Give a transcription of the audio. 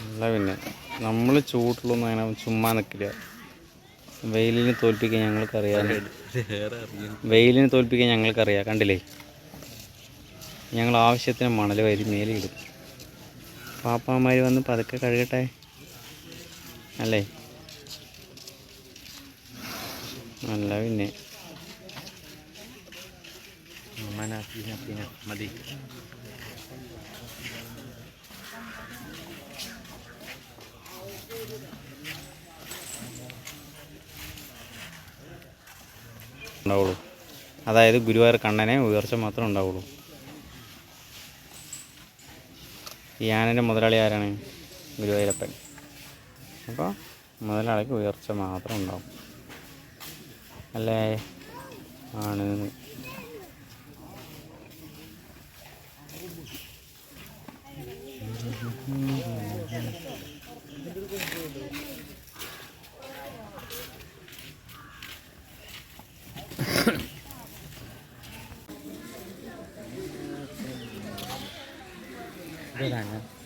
അല്ല പിന്നെ നമ്മൾ ചൂട്ടിലൊന്നും അങ്ങനെ ചുമ്മാ നിൽക്കില്ല വെയിലിനെ തോൽപ്പിക്കാൻ ഞങ്ങൾക്കറിയാം. വെയിലിനെ തോൽപ്പിക്കാൻ ഞങ്ങൾക്കറിയാം കണ്ടില്ലേ? ഞങ്ങൾ ആവശ്യത്തിന് മണൽ വരി മേലിടും പാപ്പാമാർ വന്ന് പതുക്കെ കഴുകട്ടെ? അല്ലേ? അല്ല പിന്നെ മതി. ഉണ്ടാവുള്ളൂ. അതായത് ഗുരുവായൂർ കണ്ണനെ ഉയർച്ച മാത്രമേ ഉണ്ടാവുള്ളൂ. ഈ ആനന്റെ മുതലാളി ആരാണ്? ഗുരുവായൂരപ്പൻ. അപ്പോൾ മുതലാളിക്ക് ഉയർച്ച മാത്രം ഉണ്ടാവും. അല്ലേ? ആണ്. Cái.